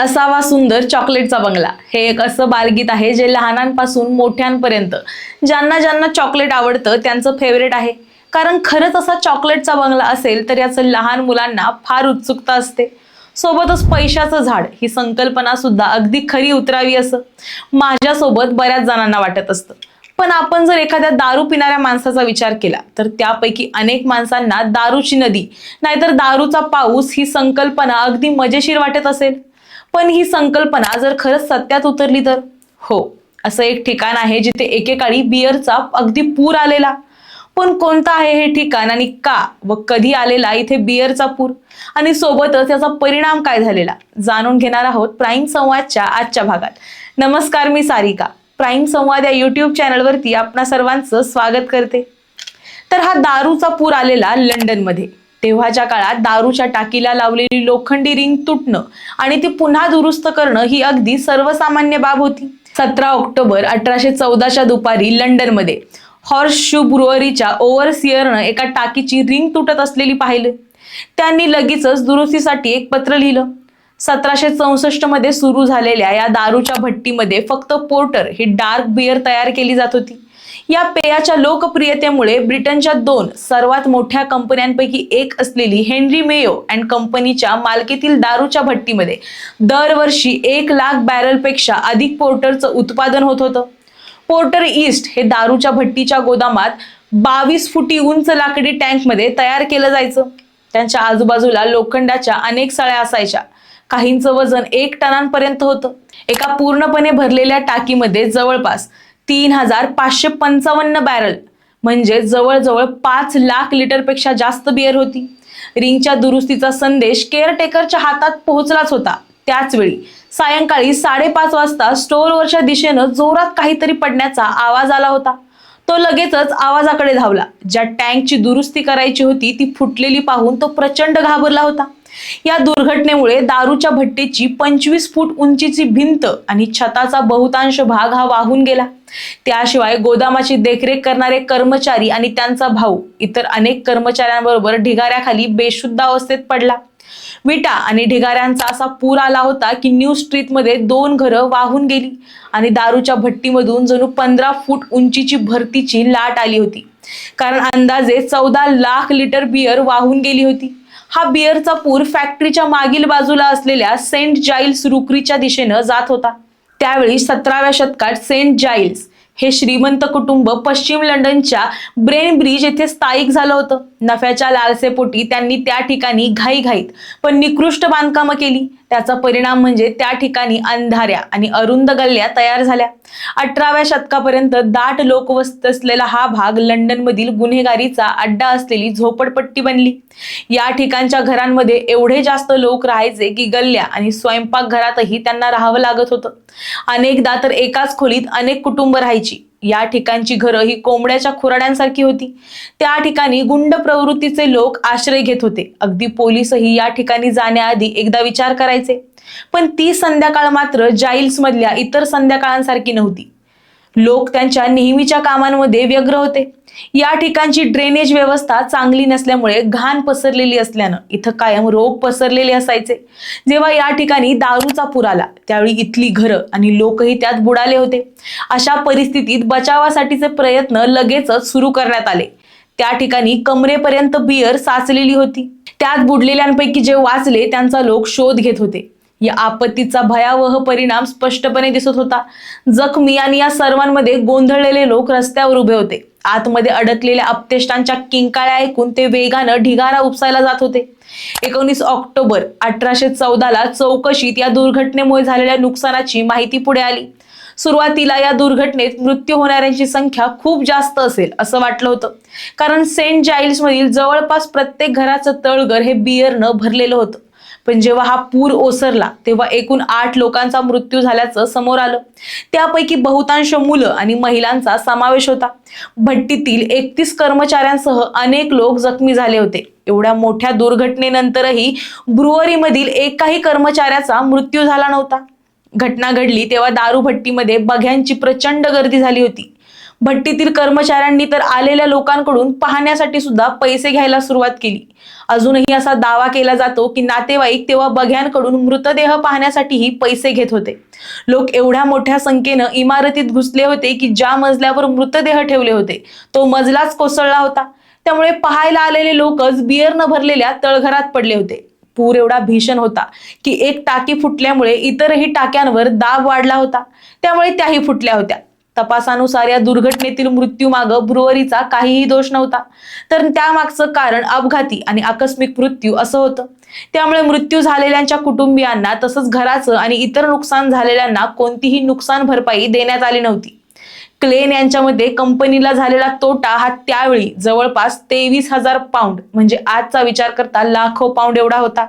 असावा सुंदर चॉकलेटचा बंगला. हे एक असं बालगीत आहे जे लहानांपासून मोठ्यांपर्यंत ज्यांना ज्यांना चॉकलेट आवडतं त्यांचं फेवरेट आहे. कारण खरंच असा चॉकलेटचा बंगला असेल तर याचं लहान मुलांना फार उत्सुकता असते. सोबतच पैशाचं झाड ही संकल्पना सुद्धा अगदी खरी उतरावी असं माझ्यासोबत बऱ्याच जणांना वाटत असतं. पण आपण जर एखाद्या दारू पिणाऱ्या माणसाचा विचार केला तर त्यापैकी अनेक माणसांना दारूची नदी नाहीतर दारूचा पाऊस ही संकल्पना अगदी मजेशीर वाटत असेल. पण ही संकल्पना जर खरंच सत्यात उतरली तर? हो असं एक ठिकाण आहे जिथे एकेकाळी बियरचा अगदी पूर आलेला. पण कोणतं आहे हे ठिकाण आणि का व कधी आलेला इथे बियरचा पूर? आणि सोबतच याचा परिणाम काय झालेला? जाणून घेणार आहोत प्राईम संवादच्या आजच्या भागात. नमस्कार मी सारिका. प्राईम संवाद या युट्यूब चॅनलवरती आपणा सर्वांचं स्वागत करते. तर हा दारूचा पूर आलेला लंडनमध्ये. तेव्हाच्या काळात दारूच्या टाकीला लावलेली लोखंडी रिंग तुटणं आणि ती पुन्हा दुरुस्त करणं ही अगदी सर्वसामान्य बाब होती. सतरा ऑक्टोबर अठराशे चौदाच्या दुपारी लंडनमध्ये हॉर्स शू ब्रुअरीच्या ओव्हरसिअरनं एका टाकीची रिंग तुटत असलेली पाहिलं. त्यांनी लगेचच दुरुस्तीसाठी एक पत्र लिहिलं. सतराशे चौसष्टमध्ये सुरू झालेल्या या दारूच्या भट्टीमध्ये फक्त पोर्टर ही डार्क बियर तयार केली जात होती. या पेयाच्या लोकप्रियतेमुळे ब्रिटनच्या दोन सर्वात मोठ्या कंपन्यांपैकी एक असलेली हेनरी मेयो अँड कंपनीच्या मालकीतील दारूच्या भट्टीमध्ये दरवर्षी एक लाख बॅरलपेक्षा अधिक पोर्टरचं उत्पादन होत होतं. पोर्टर ईस्ट हे दारूच्या भट्टीच्या गोदामात बावीस फुटी उंच लाकडी टँकमध्ये तयार केलं जायचं. त्यांच्या आजूबाजूला लोखंडाच्या अनेक सळ्या असायच्या. काहींचं वजन एक टनांपर्यंत होतं. एका पूर्णपणे भरलेल्या टाकीमध्ये जवळपास तीन हजार पाचशे पंचावन्न बॅरल. म्हणजे जवळजवळ पाच लाख लिटरपेक्षा जास्त बिअर होती. रिंगच्या दुरुस्तीचा संदेश केअरटेकरच्या हातात पोहोचलाच होता. त्याचवेळी सायंकाळी साडेपाच वाजता स्टोअरवरच्या दिशेनं जोरात काहीतरी पडण्याचा आवाज आला होता. तो लगेचच आवाजाकडे धावला. ज्या टँकची दुरुस्ती करायची होती ती फुटलेली पाहून तो प्रचंड घाबरला होता. या दुर्घटनेमुळे दारूच्या भट्टीची पंचवीस फूट उंचीची भिंत आणि छताचा बहुतांश भाग हा वाहून गेला. त्याशिवाय गोदामाची देखरेख करणारे कर्मचारी आणि त्यांचा भाऊ इतर अनेक कर्मचाऱ्यांबरोबर ढिगाऱ्याखाली बेशुद्ध अवस्थेत पडला. विटा आणि ढिगाऱ्यांचा असा पूर आला होता की न्यू स्ट्रीटमध्ये दोन घरं वाहून गेली आणि दारूच्या भट्टीमधून जणू पंधरा फूट उंचीची भरतीची लाट आली होती. कारण अंदाजे चौदा लाख लिटर बियर वाहून गेली होती. हा बियरचा पूर फॅक्टरीच्या मागील बाजूला असलेल्या सेंट जाईल्स रुकरीच्या दिशेनं जात होता. त्यावेळी सतराव्या शतकात सेंट जाईल्स हे श्रीमंत कुटुंब पश्चिम लंडनच्या ब्रेन ब्रिज येथे स्थायिक झालं होतं. नफ्याच्या लालसेपोटी त्यांनी त्या ठिकाणी घाईघाईत पण निकृष्ट बांधकामं केली. त्याचा परिणाम म्हणजे त्या ठिकाणी अंधाऱ्या आणि अरुंद गल्ल्या तयार झाल्या. अठराव्या शतकापर्यंत दाट लोकवस्त असलेला हा भाग लंडनमधील गुन्हेगारीचा अड्डा असलेली झोपडपट्टी बनली. या ठिकाणच्या घरांमध्ये एवढे जास्त लोक राहायचे की गल्ल्या आणि स्वयंपाकघरातही त्यांना राहावं लागत होतं. अनेकदा तर एकाच खोलीत अनेक कुटुंब राहायची. या ठिकाणची घरं ही कोंबड्याच्या खुराड्यांसारखी होती. त्या ठिकाणी गुंड प्रवृत्तीचे लोक आश्रय घेत होते. अगदी पोलीसही या ठिकाणी जाण्याआधी एकदा विचार करायचे. पण ती संध्याकाळ मात्र जाईल्स मधल्या इतर संध्याकाळांसारखी नव्हती. लोक त्यांच्या नेहमीच्या कामांमध्ये व्यग्र होते. या ठिकाणची ड्रेनेज व्यवस्था चांगली नसल्यामुळे घाण पसरलेली असल्यानं इथं कायम रोग पसरलेले असायचे. जेव्हा या ठिकाणी दारूचा पूर आला त्यावेळी इथली घरं आणि लोकही त्यात बुडाले होते. अशा परिस्थितीत बचावासाठीचे प्रयत्न लगेचच सुरू करण्यात आले. त्या ठिकाणी कमरेपर्यंत बियर साचलेली होती. त्यात बुडलेल्यांपैकी जे वाचले त्यांचा लोक शोध घेत होते. या आपत्तीचा भयावह परिणाम स्पष्टपणे दिसत होता. जखमी आणि या सर्वांमध्ये गोंधळलेले लोक रस्त्यावर उभे होते. आतमध्ये अडकलेल्या अपतेष्टांच्या किंकाळ्या ऐकून ते वेगानं ढिगारा उपसायला जात होते. एकोणीस ऑक्टोबर अठराशे चौदाला चौकशीत या दुर्घटनेमुळे झालेल्या नुकसानाची माहिती पुढे आली. सुरुवातीला या दुर्घटनेत मृत्यू होणाऱ्यांची संख्या खूप जास्त असेल असं वाटलं होतं. कारण सेंट जाईल्स मधील जवळपास प्रत्येक घराचं तळघर हे बियरनं भरलेलं होतं. पण जेव्हा हा पूर ओसरला तेव्हा एकूण आठ लोकांचा मृत्यू झाल्याचं समोर आलं. त्यापैकी बहुतांश मुलं आणि महिलांचा समावेश होता. भट्टीतील एकतीस कर्मचाऱ्यांसह अनेक लोक जखमी झाले होते. एवढ्या मोठ्या दुर्घटनेनंतरही ब्रुवरीमधील एकाही कर्मचाऱ्याचा मृत्यू झाला नव्हता. घटना घडली तेव्हा दारू भट्टीमध्ये बघ्यांची प्रचंड गर्दी झाली होती. भट्टीतील कर्मचाऱ्यांनी तर आलेल्या लोकांकडून पाहण्यासाठी सुद्धा पैसे घ्यायला सुरुवात केली. अजूनही असा दावा केला जातो की नातेवाईक तेव्हा बघ्यांकडून मृतदेह पाहण्यासाठीही पैसे घेत होते. लोक एवढ्या मोठ्या संख्येनं इमारतीत घुसले होते की ज्या मजल्यावर मृतदेह ठेवले होते तो मजलाच कोसळला होता. त्यामुळे पाहायला आलेले लोकच बियरनं भरलेल्या तळघरात पडले होते. पूर एवढा भीषण होता की एक टाकी फुटल्यामुळे इतरही टाक्यांवर दाब वाढला होता. त्यामुळे त्याही फुटल्या होत्या. तपासानुसार या दुर्घटनेतील मृत्यूमाग ब्रुवरीचा काहीही दोष नव्हता. तर त्यामागचं कारण अपघाती आणि आकस्मिक मृत्यू असं होतं. त्यामुळे मृत्यू झालेल्यांच्या कुटुंबियांना तसंच घराचं आणि इतर नुकसान झालेल्यांना कोणतीही नुकसान भरपाई देण्यात आली नव्हती. क्लेन यांच्यामध्ये कंपनीला झालेला तोटा हा त्यावेळी जवळपास तेवीस हजार पाऊंड म्हणजे आजचा विचार करता लाखो पाऊंड एवढा होता.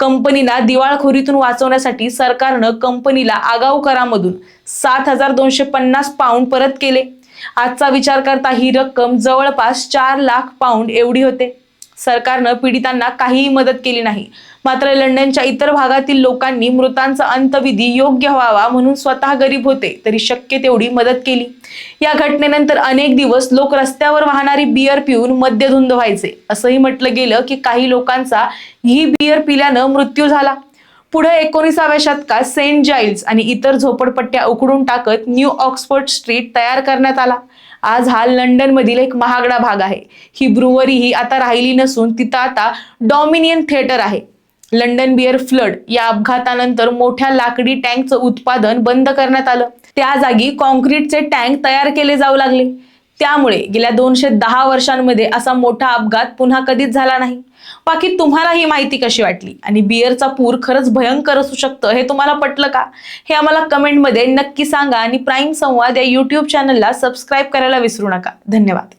कंपनीला दिवाळखोरीतून वाचवण्यासाठी सरकारनं कंपनीला आगाऊ करामधून सात हजार दोनशे पन्नास पाऊंड परत केले. आजचा विचार करता ही रक्कम जवळपास चार लाख पाऊंड एवढी होते. सरकारनं पीडितांना काहीही मदत केली नाही. मात्र लंडनच्या इतर भागातील लोकांनी मृतांचा अंतविधी योग्य व्हावा म्हणून स्वतः गरीब होते तरी शक्य तेवढी मदत केली. या घटनेनंतर अनेक दिवस लोक रस्त्यावर वाहणारी बियर पिऊन मद्यधुंद व्हायचे. असंही म्हटलं गेलं की काही लोकांचा ही बियर पिल्यानं मृत्यू झाला. पुढे एकोणीसाव्या शतकात सेंट जाइल्स आणि इतर झोपडपट्ट्या उकडून टाकत न्यू ऑक्सफोर्ड स्ट्रीट तयार करण्यात आला. आज हा लंडन मधील एक महागडा भाग आहे. ही ब्रुवरी ही आता राहिली नसून तिथं आता डॉमिनियन थिएटर आहे. लंडन बिअर फ्लड या अपघातानंतर मोठ्या लाकडी टँकचं उत्पादन बंद करण्यात आलं. त्या जागी कॉन्क्रीटचे टँक तयार केले जाऊ लागले. त्यामुळे गेल्या दोनशे दहा वर्षांमध्ये असा मोठा अपघात पुन्हा कधीच झाला नाही. बाकी तुम्हाला ही माहिती कशी वाटली? आणि बिअरचा पूर खरंच भयंकर असू शकतं हे तुम्हाला पटलं का? हे आम्हाला कमेंटमध्ये नक्की सांगा आणि प्राईम संवाद या युट्यूब चॅनलला सबस्क्राईब करायला विसरू नका. धन्यवाद.